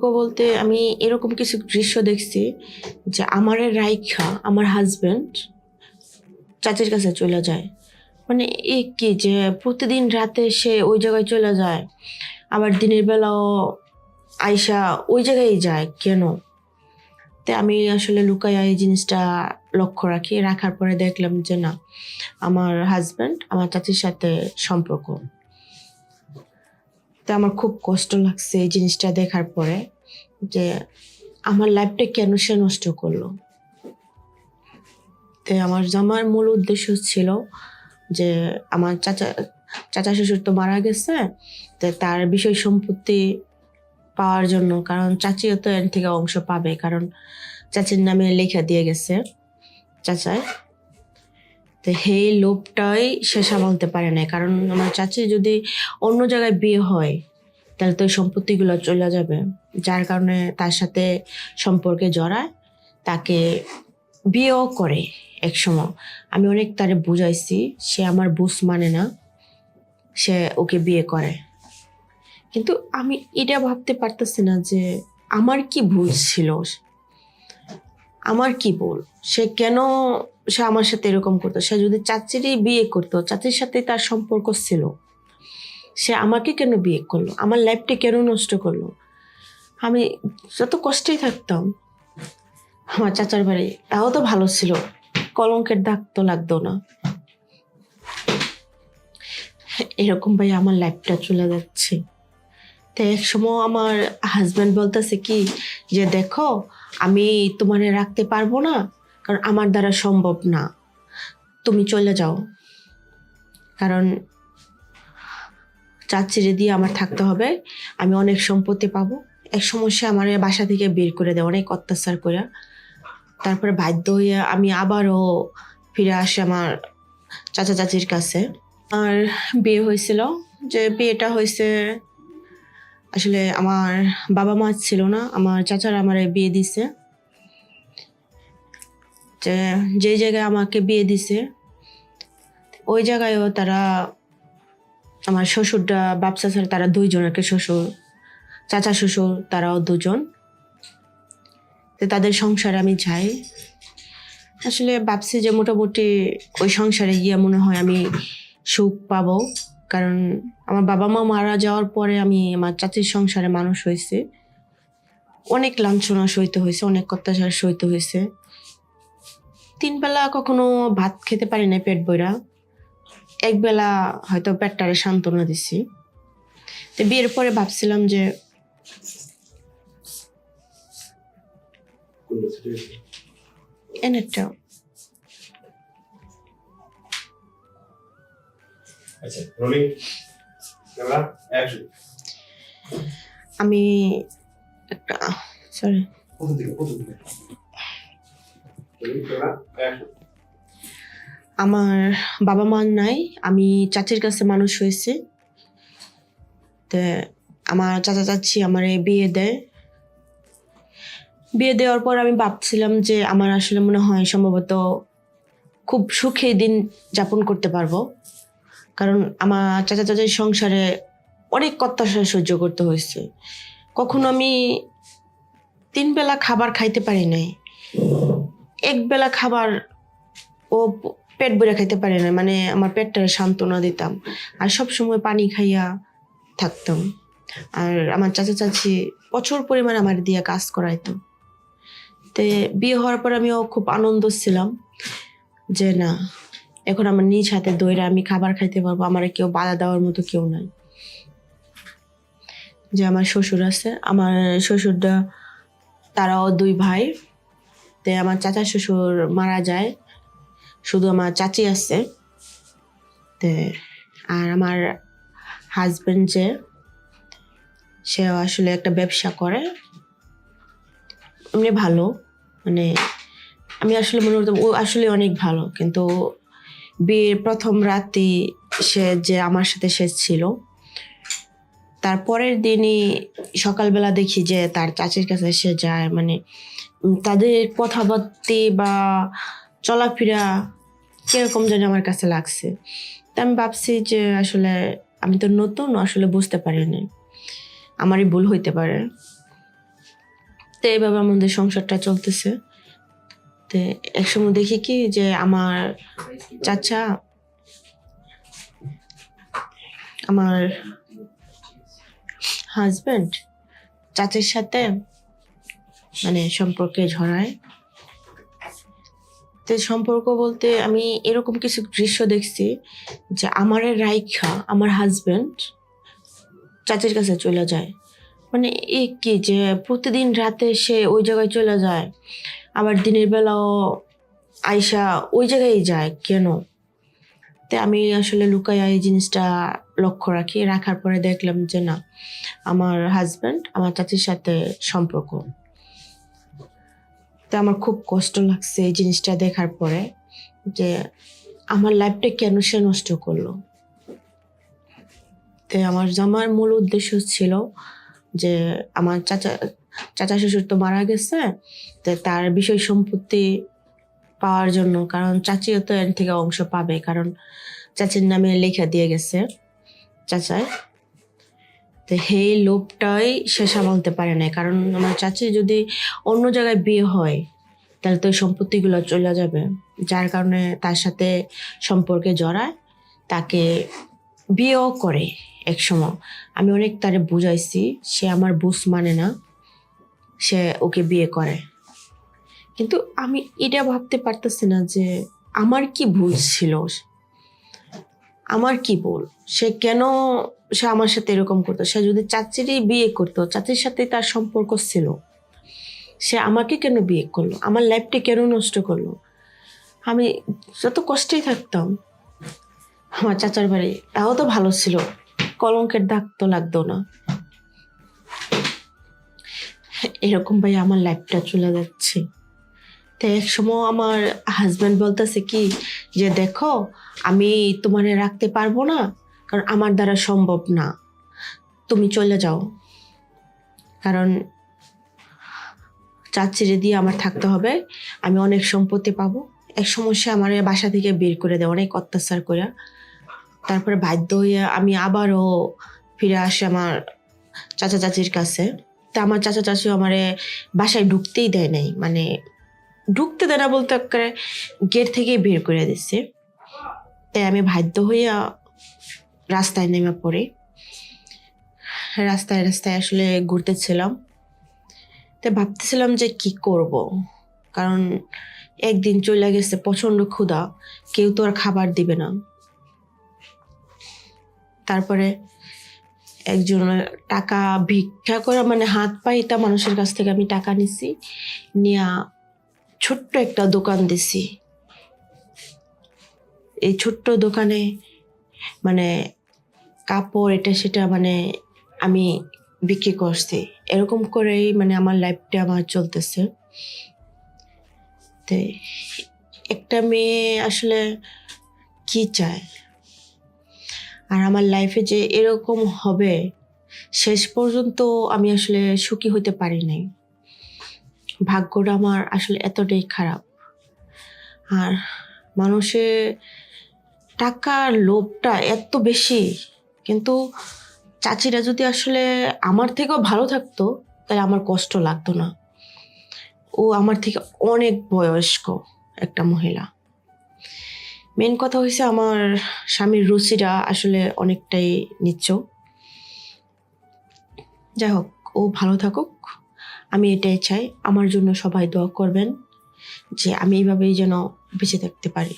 সম্পর্ক বলতে আমি এরকম কিছু দৃশ্য দেখছি যে আমার রাইখা আমার হাজব্যান্ড চাচির কাছে চলে যায়। মানে এ কি যে প্রতিদিন রাতে সে ওই জায়গায় চলে যায়, আবার দিনের বেলাও আয়সা ওই জায়গায় যায়, কেন? তে আমি আসলে লুকাইয়া এই জিনিসটা লক্ষ্য রাখি, রাখার পরে দেখলাম যে না, আমার হাজব্যান্ড আমার চাচির সাথে সম্পর্ক। তো আমার খুব কষ্ট লাগছে এই জিনিসটা দেখার পরে যে আমার লাইফটা কেন সে নষ্ট করল। তো আমার জামার মূল উদ্দেশ্য ছিল যে আমার চাচা চাচা শ্বশুর তো মারা গেছে, তো তার বিষয় সম্পত্তি পাওয়ার জন্য, কারণ চাচিও তো এর থেকে অংশ পাবে, কারণ চাচির নামে লেখা দিয়ে গেছে, চাচায়। তো সেই লোভটাই সে সামালতে পারে না কারণ আমার চাচি যদি অন্য জায়গায় বিয়ে হয়, তাহলে তো সম্পত্তিগুলো চলে যাবে। যার কারণে তার সাথে সম্পর্কে জড়ায়, তাকে বিয়েও করে এক সময় আমি অনেক তারে বুঝাইছি, সে আমার বুঝ মানে না, সে ওকে বিয়ে করে। কিন্তু আমি এটা ভাবতে পারতেছি না যে, আমার কি ভুল ছিল? আমার কি ভুল? সে কেন সে আমার সাথে এরকম করতো। সে যদি চাচিরই বিয়ে করতো, চাচির সাথে তার সম্পর্ক ছিল। সে আমাকে কেন বিয়ে করল? আমার লাইফটি কেন নষ্ট করল? আমি যত কষ্টেই থাকতাম, আমার চাচার বাড়ি, তাও তো ভালো ছিল। কলঙ্কের দাগ তো লাগতো না। এরকম ভাই আমার লাইফটা চলে যাচ্ছে। তো এক সময় আমার হাজব্যান্ড বলতেছে কি, যে দেখো, আমি তোমারে রাখতে পারব না কারণ আমার দ্বারা সম্ভব না। তুমি চলে যাও। কারণ চাচিরে দিয়ে আমার থাকতে হবে। আমি অনেক সম্পত্তি পাবো। এক সমস্যা আমার বাসা থেকে বের করে দেয় অনেক অত্যাচার করে তারপরে বাধ্য হয়ে আমি আবারও ফিরে আসি আমার চাচা চাচির কাছে। আর বিয়ে হয়েছিল। যে বিয়েটা হয়েছে, আসলে আমার বাবা মা ছিল না। আমার চাচারা আমার বিয়ে দিছে। যে জায়গায় আমাকে বিয়ে দিছে, ওই জায়গায়ও তারা আমার শ্বশুরটা বাপসা চাচার তারা দুইজন আর শ্বশুর, চাচা শ্বশুর, তারাও দুজন। তাদের সংসারে আমি যাই। আসলে ভাবছি যে মোটামুটি ওই সংসারে গিয়ে মনে হয় আমি সুখ পাব। কারণ আমার বাবা মা মারা যাওয়ার পরে আমি আমার চাচির সংসারে মানুষ হয়েছে। অনেক লাঞ্ছনা সইতে হয়েছে, অনেক অত্যাচার সইতে হয়েছে। তিন বেলা কখনো ভাত খেতে পারি না পেট বইরা এক বেলা হয়তো পেটটারে সান্ত্বনা দিছি। তো বিয়ের পরে ভাবছিলাম যে এনেরটা আচ্ছা রোলিং ক্যামেরা অ্যাকশন। আমি একটা সরি। আমার বাবা মা নাই, আমি চাচির কাছে মানুষ হয়েছি। তে আমার চাচা চাচি আমার বিয়ে দেয়। বিয়ে দেওয়ার পর আমি ভাবছিলাম যে আমার আসলে মনে হয় সম্ভবত খুব সুখে দিন যাপন করতে পারব। কারণ আমার চাচা চাচির সংসারে অনেক অত্যাচার সহ্য করতে হয়েছে। কখনো আমি তিন বেলা খাবার খাইতে পারি নাই। এক বেলা খাবার ও পেট ভরে খাইতে পারে না মানে আমার পেটটা সান্ত্বনা দিতাম। আর সব সময় পানি খাইয়া থাকতাম। আর আমার চাচা চাচি প্রচুর পরিমাণে আমার দিয়ে কাজ করাইতো। তে বিয়ে হওয়ার পর আমিও খুব আনন্দ ছিলাম যে না, এখন আমার নিজ হাতে দইরা আমি খাবার খাইতে পারব, আমার কেউ বাধা দেওয়ার মতো কেউ নাই। যে আমার শ্বশুর আছে, আমার শ্বশুরটা, তারাও দুই ভাই। তে আমার চাচা শ্বশুর মারা যায়। শুধু আমার চাচি আছে। তে আর আমার হাজবেন্ড যে সে আসলে একটা ব্যবসা করে। এমনি ভালো। মানে আমি আসলে মনে করতাম ও আসলে অনেক ভালো। কিন্তু বিয়ের প্রথম রাতে সে যে আমার সাথে সে ছিল। তারপরের দিনই সকালবেলা দেখি যে তার চাচির কাছে সে যায়। মানে তাদের কথাবার্তা বা চলাফেরা কীরকম যেন আমার কাছে লাগছে। তা আমি ভাবছি যে আসলে আমি তো নতুন, আসলে বুঝতে পারিনি। আমারই ভুল হইতে পারে। তো এইভাবে আমাদের সংসারটা চলতেছে। তো একসময় দেখি কি যে আমার চাচা, আমার হাজব্যান্ড চাচার সাথে মানে সম্পর্কে ঝরায়। তো সম্পর্ক বলতে আমি এরকম কিছু দৃশ্য দেখছি যে আমার রাইখা, আমার হাজবেন্ড চাচির কাছে চলে যায়। মানে এ কি যে প্রতিদিন রাতে সে ওই জায়গায় চলে যায়, আবার দিনের বেলাও আয়সা ওই জায়গায় যায়, কেন? তো আমি আসলে লুকাইয়া এই জিনিসটা লক্ষ্য রাখি। রাখার পরে দেখলাম যে না, আমার হাজব্যান্ড আমার চাচির সাথে সম্পর্ক। তো আমার খুব কষ্ট লাগছে এই জিনিসটা দেখার পরে যে আমার লাইফটা কেন সে নষ্ট করল। তো আমার জামার মূল উদ্দেশ্য ছিল যে আমার চাচা চাচা শ্বশুর তো মারা গেছে, তো তার বিষয় সম্পত্তি পাওয়ার জন্য, কারণ চাচিও তো এর থেকে অংশ পাবে, কারণ চাচির নামে লেখা দিয়ে গেছে, চাচায়। তো সেই লোভটাই সে সামালতে পারে না কারণ আমার চাচি যদি অন্য জায়গায় বিয়ে হয়, তাহলে তো সম্পত্তিগুলো চলে যাবে। যার কারণে তার সাথে সম্পর্কে জড়ায়, তাকে বিয়েও করে এক সময়। আমি অনেক তারে বুঝাইছি, সে আমার বুঝ মানে না, সে ওকে বিয়ে করে। কিন্তু আমি এটা ভাবতে পারতেছি না যে আমার কি ভুল ছিল, আমার কি ভুল? সে কেন সে আমার সাথে এরকম করতো। সে যদি চাচিরই বিয়ে করতো, চাচির সাথে তার সম্পর্ক ছিল। সে আমাকে কেন বিয়ে করল? আমার লাইফটা কেন নষ্ট করল? আমি যত কষ্টেই থাকতাম, আমার চাচার বাড়ি, তাও তো ভালো ছিল। কলঙ্কের দাগ তো লাগতো না। এরকম ভাই আমার লাইফটা চলে যাচ্ছে। তো এক সময় আমার হাজব্যান্ড বলতেছে কি, যে দেখো, আমি তোমারে রাখতে পারব না কারণ আমার দ্বারা সম্ভব না। তুমি চলে যাও। কারণ চাচিরে দিয়ে আমার থাকতে হবে। আমি অনেক সম্পত্তি পাবো। এক সমস্যা আমার বাসা থেকে বের করে দেয়, অনেক অত্যাচার করে। তারপরে বাধ্য হয়ে আমি আবারও ফিরে আসি আমার চাচা চাচির কাছে। তা আমার চাচা চাচিও আমার বাসায় ঢুকতেই দেয় নাই। মানে ঢুকতে দেয় না বলতে গেট থেকেই বের করে দিচ্ছে। তাই আমি বাধ্য হইয়া রাস্তায় নেমে পড়ি। রাস্তায় রাস্তায় আসলে ঘুরতেছিলাম। তাই ভাবতেছিলাম যে কি করব? কারণ একদিন চলে গেছে প্রচণ্ড ক্ষুধা, কেউ তো আর খাবার দিবে না। তারপরে একজন টাকা ভিক্ষা করা মানে হাত পাইতা মানুষের কাছ থেকে আমি টাকা নিছি, নিয়া ছোট্ট একটা দোকান দিছি। এই ছোট্ট দোকানে মানে কাপড়, এটা সেটা মানে আমি বিক্রি করছি। এরকম করেই মানে আমার লাইফটা আমার চলতেছে। তো একটা মেয়ে আসলে কি চায়? আর আমার লাইফে যে এরকম হবে, শেষ পর্যন্ত আমি আসলে সুখী হতে পারি নাই। ভাগ্যটা আমার আসলে এতটাই খারাপ। আর মানুষের টাকার লোভটা এত বেশি কিন্তু চাচিরা যদি আসলে আমার থেকেও ভালো থাকতো, তাহলে আমার কষ্ট লাগতো না। ও আমার থেকে অনেক বয়স্ক একটা মহিলা। মেন কথা হয়েছে আমার স্বামীর রুচিটা আসলে অনেকটাই নিচ্ছ। যাই হোক, ও ভালো থাকুক। আমি এটাই চাই। আমার জন্য সবাই দোয়া করবেন যে আমি এইভাবেই যেন বেঁচে থাকতে পারি।